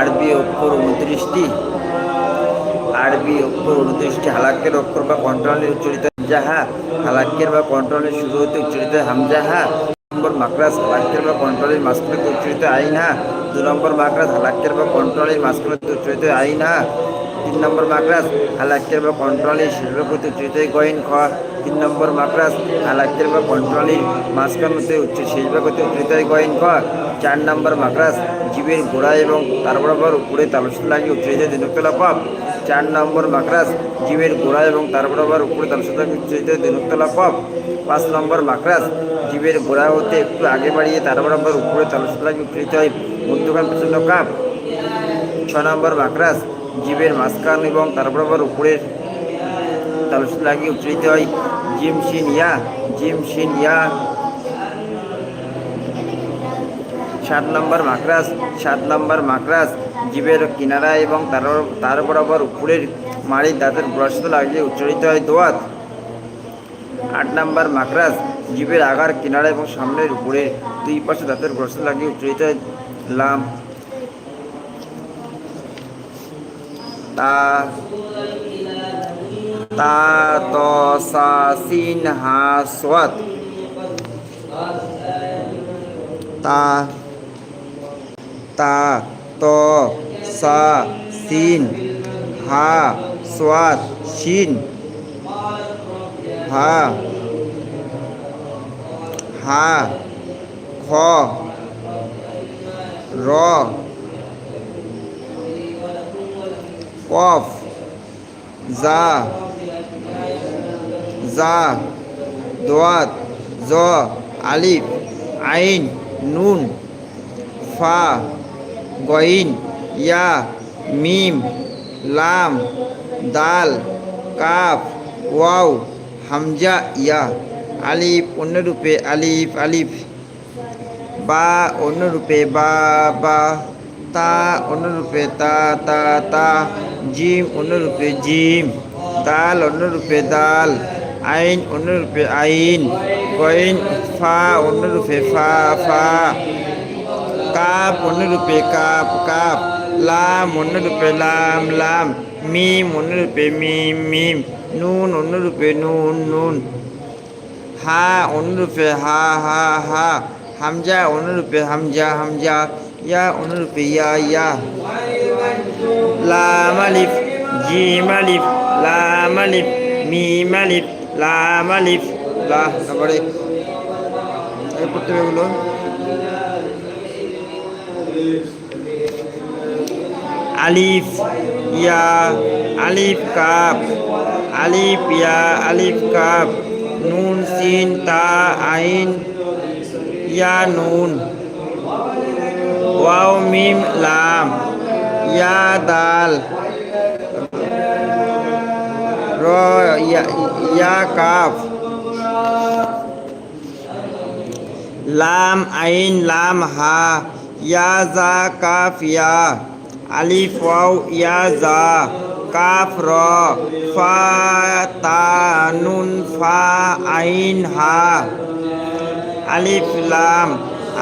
আরবি অক্ষর উনত্রিশটি, আরবি অক্ষর উনত্রিশটি হালাকের অক্ষর বা কন্ট্রোলে উচ্চারিত হামজাহা, হালাকের বা কন্ট্রোলের শুরু হতে উচ্চারিত হামজাহা নম্বর মাকরাস হালাক্কের বা কন্ট্রোলের মাঝখানে উচ্চারিত আইনহা দু নম্বর মাকরাস হালাক্কের বা কন্ট্রোলের মাঝখানে উচ্চারিত আইনহা তিন নম্বর মাকরাস হালাক্যের বা কন্ট্রোলের শিল্পপতি উচ্চারিত গইন খ তিন নম্বর মাকরাস হালাক্যের বা কন্ট্রোলের মাঝখানে উচ্চ শিল্পপতি উচ্চারিত গইন খ চার নম্বর মাকরাস জীবের গোড়া এবং তার বরাবর উপরে তালসুল লাগিয়ে উচ্চারিত দিনকতলা পাপ। চার নম্বর মাকরাস জীবের গোড়া এবং তার বরাবর উপরে তালসুল লাগিয়ে উচ্চারিত দিনকতলা পাপ। পাঁচ নম্বর মাকরাস জীবের গোড়া হতে একটু আগে বাড়িয়ে তার বরাবর উপরে তালসুল লাগিয়ে উচ্চারিত হয় মধ্যখান প্রচণ্ড কাপ। ছ নম্বর মাকরাস জীবের মাঝখান এবং তার বরাবর উপরের তালসুল লাগিয়ে উচ্চারিত হয়, জিম শিন ইয়া, জিম শিন ইয়া। সাত নম্বর মাকরাস সাত নম্বর মাকরাস জীবের কিনারা এবং তার তার বরাবর উপরের মাড়ির দাঁতের ব্রশত লাগিয়ে উচ্চারিত হয়, দোয়াত। আট নম্বর মাকরাস জীবের আগার কিনারা এবং সামনের উপরে দুই পাশে দাঁতের ব্রশত লাগিয়ে উচ্চারিত হয়, লাম। তা তা ত সা সিন হা সোয়াত তা তা ত সা সিন হা সোয়াত শিন হা হা খ র কফ। জা জা দোয়াত। জ। আলিফ। আইন। নুন। ফা। গইন। ইয়া। মিম। লাম। দাল। কাফ। ওয়াও। হামজা। ইয়া। আলিফ। অন্যরূপে আলিফ। আলিফ। বা। অন্যরূপে বা। বা। তা অন্যরূপে তা তা তা, জিম অন্যরূপে জিম, দাল অন্যরূপে দাল, আইন অন্যরূপে আইন কইন ফা অন্যরূপে ফা ফা, কাপ অন্যরূপে কাপ কাপ, লাম অন্যরূপে লাম লাম, মিম অন্যরূপে মিম মিম, নুন অন্যরূপে নুন নুন, হা অন্যরূপে হা হা হা, হামজা অন্যরূপে হামজা হামজা ইয়া অন্যরূপে ইয়া ইয়া লাম আলিফ জিম আলিফ লাম আলিফ মিম আলিফ লাম আলিফ লা তারপরে পড়তে হবে এগুলো আলিফ ইয়া আলিফ কাপ আলিফ ইয়া আলিফ কাপ নুন সিন তা আইন ইয়া নুন ওয়াও মিম লাম। ইয়া দাল। র, ইয়া কাফ। লাম আইন, লাম হা। ইয়া জা, কাফ, ইয়া। আলিফ, ওয়াও, ইয়া জা। কাফ, র। ফা, তা, নুন, ফা, আইন, হা। আলিফ, লাম।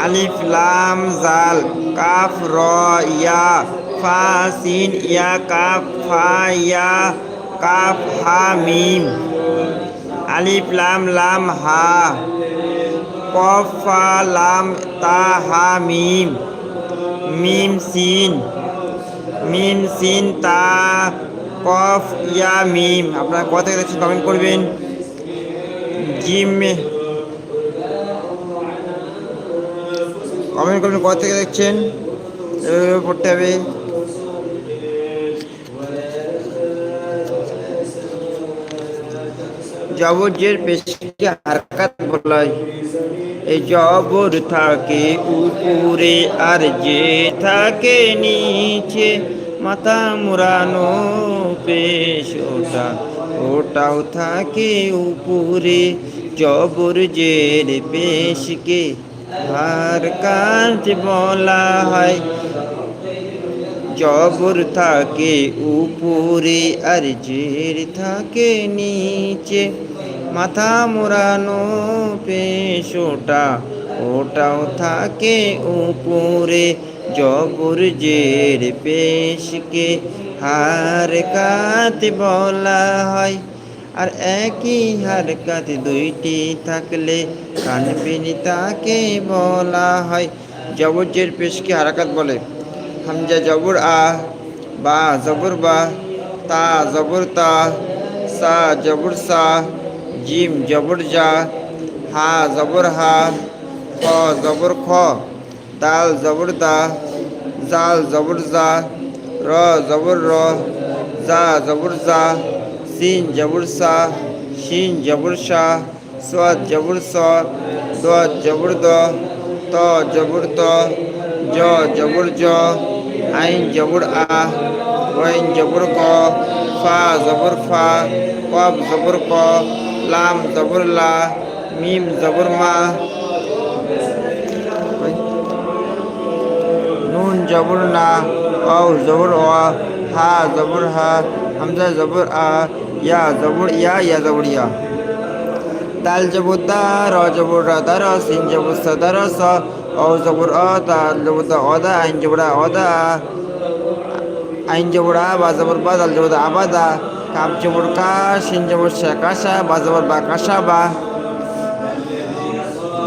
আলিফ, লাম, জাল, কাফ, র, ইয়া, ফা, সিন, ইয়া, কাফ, ফা, ইয়া, কাফ, হা, মিম। আলিফ, লাম লাম, হা। কফ, ফা, লাম, তা, হা, মিম। মিম, সিন। মিম, সিন, তা, কফ, ইয়া, মিম। আপনারা কথা দেখছেন কমেন্ট করবেন। জিম কমেন্ট করবেন, কোথা থেকে দেখছেন? পড়তে হবে। জবরের পেশকে হারকাত বলা হয়। এই জবর থাকে উপরে আর যে থাকে নিচে, মাথা মুরানো পেশ ওটা, ওটাও থাকে উপরে। জবর জের পেশকে হার কাজ বলা হয়। জবর থাকে, উপরে আর জের থাকে নিচে। মাথা মোড়ানো পেশ ওটা, ওটাও থাকে উপরে। জবর জের পেশকে হারকাত বলা হয়। আর একই হার হারকাত দুইটি থাকলে কানবিনি তাকে বলা হয়। জবর জের পেশকে হারকাত বলে। হামজা জবর আ, বা জবর বা, তা জবর তা, সা জবর সা, জিম জবর জা হা জবর হা, খ জবর খ, দাল জবর দা, জাল জবর জা র জবর র জা জবর জা সিন জবর সা, শিন জবর শা সাদ জবর স দ জবর দ ত জবর ত জ জবর জ আইন জবর আ ওয়াইন জবর ক ফা জবর ফা কব জবর ক লাম জবর লা মিম জবর মা নুন জবর না অ জবর অ হা জবর হা হামজা জবর আ ইয়া জবর ইয়া ইয়া জবর ইয়া দাল জবর দা র জবর রা দা র সিন জবর সা দা র স অ জবর অ দা জবর দা অ দা আইন জবর অ দা আইন জবর আ বা জবর বা দাল জবর আবা দা কাপ জবর কা সিন জবর সা কাশা বা জবর বা কাশা বা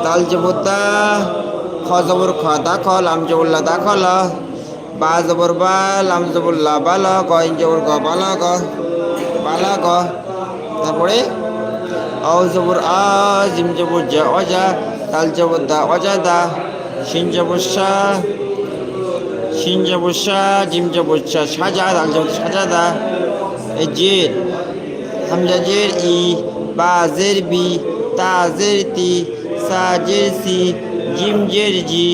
দাল জবর দা খ জবর খ দা খ লাম জবর লা দা খ লা বা জবর বা লাম জবর লা বা লা গ ইন জবর গ বা লা গ বা লা গ তারপরে আ জবর আ জিম জা অজা দাল জবর দা অজা দা শিন জবর সা শিন জবর সা জিম জবর সা সাজা দাল জবর সাজা দা। এ জের, হামজা জের ই, বা জের বি, তা জের তি, সা জের সি, জিম জের জি,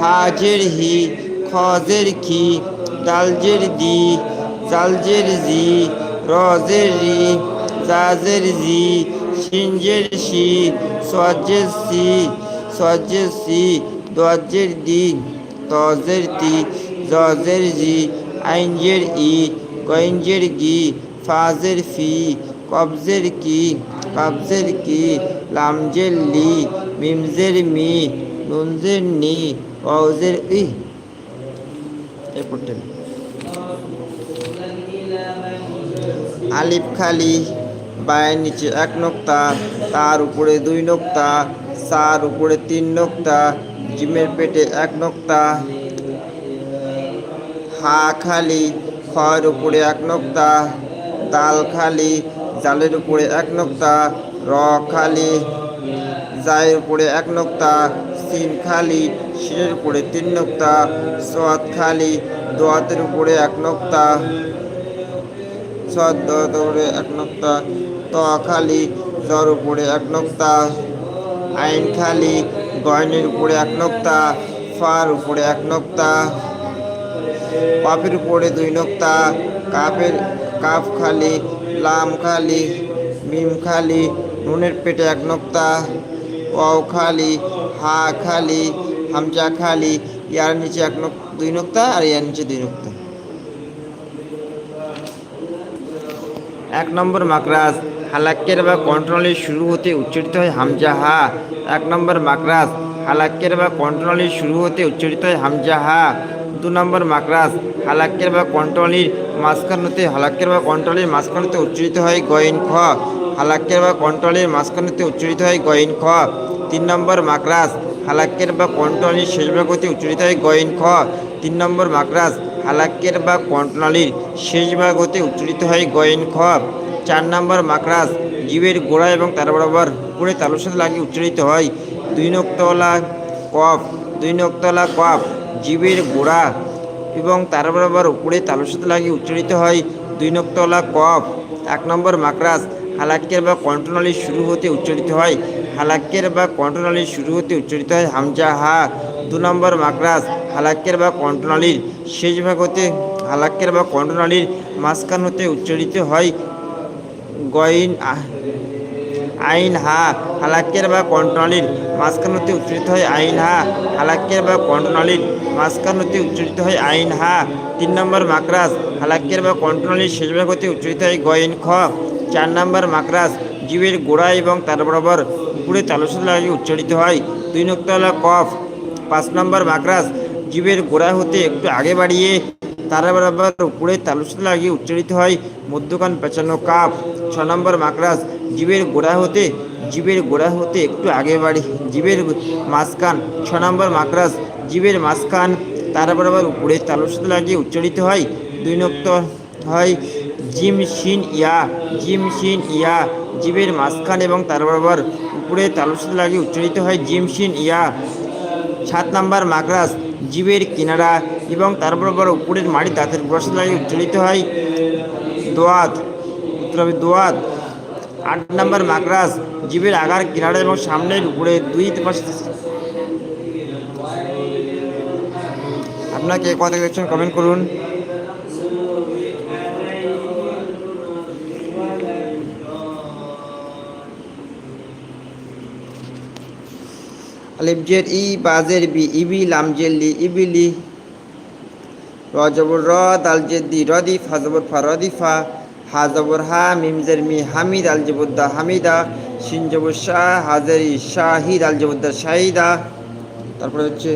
হা জের হি, খ জের খি দাল জের দি, জাল জের জি, র জের রি, জা জের জি শিন জের শি সোয়া সি সোয়া জের সি দোয়া জের দি ত জের তি জ জের জি আইন জের ই গইন গি, ফাজের ফি, কবজের কি, কাবজের কি, লামজের লি, মিমজের মি, নুনজের নি ওয়াউজের ই। এই আলিফ খালি। বায়ের নিচে এক নোক্তা, তার উপরে দুই নোক্তা সার উপরে তিন নোক্তা জিমের পেটে এক নোক্তা, হা খালি, খয়ের উপরে এক নোক্তা দাল খালি, জালের উপরে এক নোক্তা, র খালি, জায়ের উপরে এক নোক্তা সিন খালি, শিরের উপরে তিন নোক্তা, সোয়াদ খালি, দোয়াতের উপরে এক নোক্তা। সোয়াদ দোয়াতের এক নোক্তা ত খালি জর উপরে এক নোক্তা, আইন খালি গয়নের উপরে এক নোক্তা, ফার উপরে এক নোক্তা কাপের উপরে দুই নোক্তা, কাপের কাফ খালি, লাম খালি, মিম খালি, নুনের পেটে এক নোক্তা, ওয়াও খালি, হা খালি, হামজা খালি, ইয়ার নিচে এক দুই নোক্তা আর ইয়ার নিচে দুই নোক্তা। এক নম্বর মাকরাজ। হালাক্কের বা কন্ট্রোলের শুরু হতে উচ্চারিত হয় হামজা হা এক নম্বর মাকরাজ। হালাক্কের বা কন্ট্রোলের শুরু হতে উচ্চারিত হয় হামজা হা দু নম্বর মাকরাজ। হালাক্কের বা কন্ট্রোলির মাঝখান হতে হালাক্কের বা কন্ট্রোলের মাঝখান হতে উচ্চারিত হয় গয়েন খ। হালাক্কের বা কন্ট্রোলের মাঝখান হতে উচ্চারিত হয় গয়েন খ। তিন নম্বর মাকরাজ। হালাক্কের বা কন্ট্রোলের শেষ ভাগ হতে উচ্চারিত হয় গয়েন খ। তিন নম্বর মাকরাজ। হালাক্কের বা কন্ট্রোলির শেষ ভাগ হতে উচ্চারিত হয় গয়েন খ চার নম্বর মাকরাজ জীবের গোড়া এবং তার বরাবর উপরে তালুর সাথে লাগিয়ে উচ্চারিত হয় দুই নক্তলা কফ। দুই নক্তলা কফ জীবের গোড়া এবং তার বরাবর উপরে তালুর সাথে লাগিয়ে উচ্চারিত হয় দুই নক্তলা কফ। এক নম্বর মাকরাজ হালাক্কের বা কন্ট্রোনালির শুরু হতে উচ্চারিত হয়। হালাক্কের বা কন্ট্রোনালির শুরু হতে উচ্চারিত হয় হামজা হা দু নম্বর মাকরাজ হালাক্কের বা কন্ট্রোনালির শেষ ভাগ হতে, হালাক্কের বা কণ্ঠনালীর মাঝখান হতে উচ্চারিত হয়। গইন আইন হা, হালাক্কের বা কন্ট্রোনালির মাঝখান হতে উচ্চারিত হয় আইন হা, হালাক্কের বা কন্ট্রোনালির মাঝখান হতে উচ্চারিত হয় আইন হা। তিন নম্বর মাকরাজ হালাক্কের বা কন্ট্রোনালির শেষ ভাগ হতে উচ্চারিত হয় গইন খ। চার নম্বর মাকরাজ জীবের গোড়া এবং তার বরাবর উপরে তালুসাদ লাগিয়ে উচ্চারিত হয়। দুই নক্তলা কফ পাঁচ নম্বর মাকরাজ জীবের গোড়া হতে একটু আগে বাড়িয়ে তারা বরাবর উপরে তালুসতে লাগিয়ে উচ্চারিত হয় মধ্যকান পেঁচানো কাপ। ছ নম্বর মাকড়াস জীবের গোড়া হতে, জীবের গোড়া হতে একটু আগে বাড়ি, জীবের মাঝখান। ছ নম্বর মাকড়াস জীবের মাঝখান তারা বরাবর উপরে তালুসতে লাগিয়ে উচ্চারিত হয়। দুই নক্ত হয় জিম শিন ইয়া, জিম শিন ইয়া। জীবের মাঝখান এবং তার বরাবর উপরে তালুসতে লাগিয়ে উচ্চারিত হয় জিম শিন ইয়া। সাত নাম্বার মাকড়াস জীবের কিনারা এবং তার বরাবর উপরের মাড়ি দাঁতের ব্রশ লাগিয়ে উচ্চারিত হয় দোয়াত উত্তর হবে দোয়াত আট নাম্বার মাকড়াস জীবের আগার কিনারা এবং সামনের উপরে দুই পাশে আপনাকে কথা কমেন্ট করুন। আলিফজের ই বাজের বি ইবি লামজের লি ইবিলি রজবর র দালজের দি রদিফ হাজবর ফা রদিফা হাজবর হা মিমজের মি হামিদ আল জবুদ্দা হামিদা সিনজবর শাহ হাজার ই শাহিদ আল জবুদ্দা শাহিদা তারপরে হচ্ছে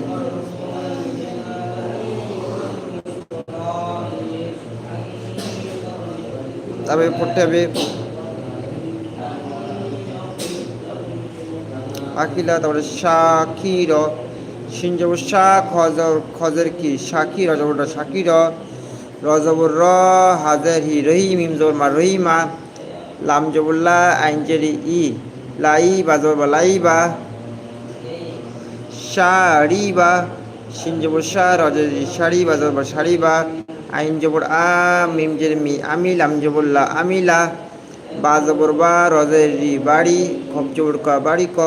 তারপরে পড়তে হবে আকিলা, তারপরে শাকির সিনজব শাহ, খজর খজর কি? শাকির, রজবরটা শাকির, রজবর র, হাজার হি রহিম ইম ইমজবর মা রহিমা লাম জবুল্লা আইনজেরি ই, লাই বাজবর বা লাইবা শাড়িবা সিনজবর শাহ রজরি শাড়ি বাজবর বা শাড়িবা আইন জবর আ মিমজের মি আমিল আম জবুল্লা আমিলা বা জবর বা রজের বাড়ি খব জবর ক বাড়ি ক।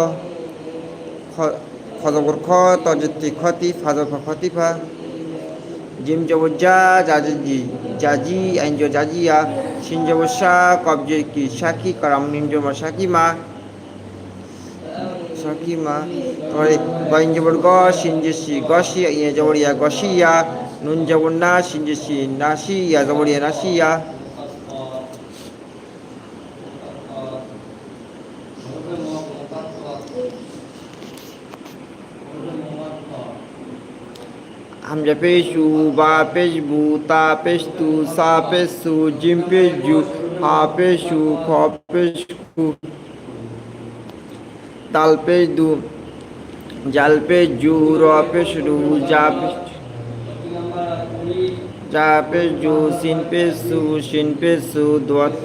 খজবর খ তজতি খতি ফাজর খতিফা জিম জবর যা, জাজি জাজি, আইন জাজিয়া। সিন জবর শাহ কবজের কি সাকি, কারাম নিম জবর সাকিমা সাকিমা তারপরে গইন জবর গ সিনজেসি গসি ইয়ে জবর ইয়া গসিয়া। নুন জবর না সিনজেসি নাসি ইয়া জবর ইয়া নাসিয়া। হামজা পেশু বা পেশবু তা পেশতু সা পেশু জিম পেশজু হা পেশু খ পেশকু তাল পেশদু জাল পেশজু র পেশরু যা যা পেশজু সিন পেশু সিন পেশু দোয়াত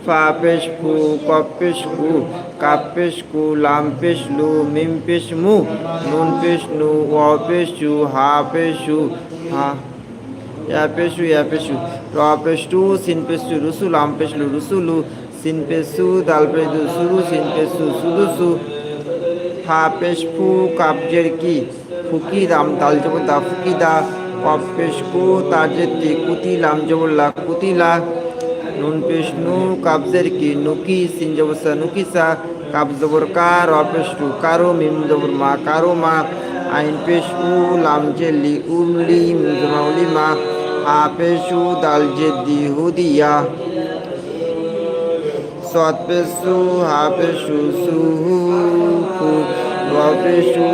পেশদু ত পেশতু জ পেশজু আইন পেশু গাইন পেশগু ফা পেশ ফু কপ পেশ কু কাপ পেশ কু লাম পেশ লু মিম পেশ মু নুন পেশ নু ও পেশ চু হা পেশ সু হা ইয়া পেশ সু ইয়া পেশ সু র পেশ টু সিন পেশ টু রুসু লাম পেশ লু রুসুলু সিন পেশ সু দাল পেশ দু সুরু সিন পেশ সু সুদুসু হা পেশ ফু কাবজের কি ফুকি দাম দাল জবর দা ফুকি দা কপ পেশ কু তাজের তি কুতিলাম জবর লা কুতিলা নুন পেশ নু কাবজের কি? নুকি সিন নুকিসা কাব জবর কা র পেশ কারও, মিম জবর মা কারও মা। আইন পেশ উ, লাম জেলি উমলি মুজমা উলিমা আ পেশ উ, দাল জেদি হুদিয়া সৎ পেশু হা পেশু সুহু হু র পেশু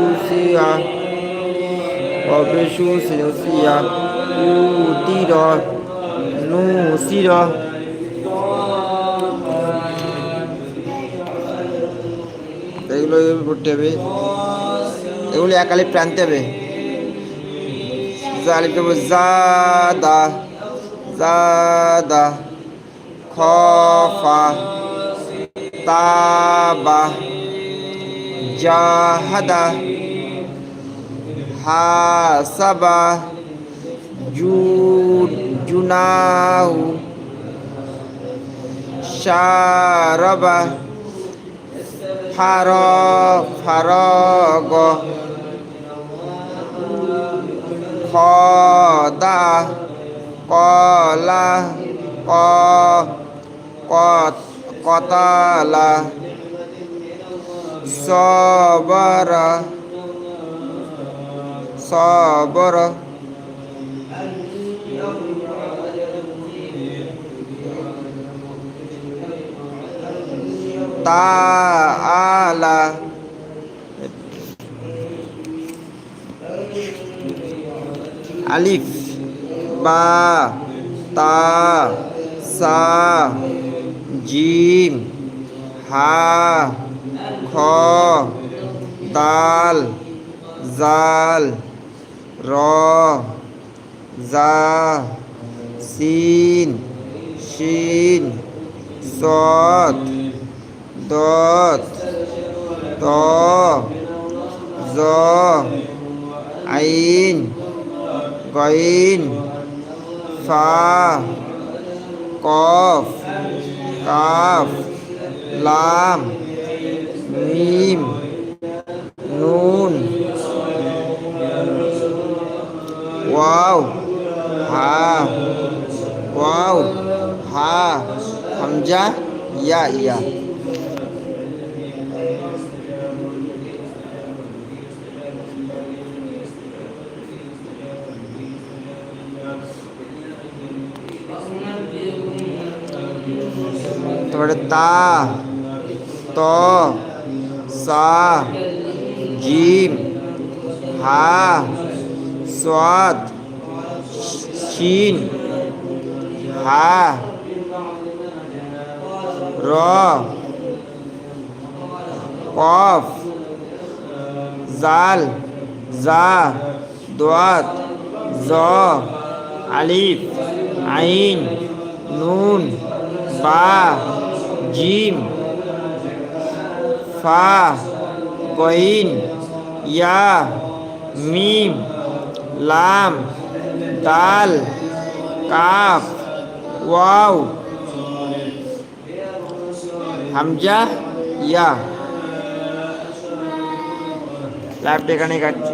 উসিয়া র পেশু সিন উসিয়া উতির নুসির এগুলো পড়তে হবে এগুলো একালে প্রান্তে হবে জালিম দেবো জাদা জাদা খফা তাবা জাহাদা হাসাবা জুদ জুনাহু শারবা ফার ফারগ খদা কলা ক কত কতালা সবর সবর তা আলা আলিফ, বা, তা, সা, জিম, হা, খ, দাল, জাল, র, জা, সিন, শিন সদ দত ত জ আইন গইন ফা কফ কাফ লাম মিম নুন ওয়াও হা ওয়াও হা হামজা ইয়া ইয়া তারপরে তা ত সা জিম হা সাদ শিন হা র কফ জাল জা দোয়াত জ আলিফ আইন নুন বা জিম ফা গইন ইয়া মিম লাম দাল কাফ ওয়াও হামজা ইয়া লাইভটা এখানে কাটছি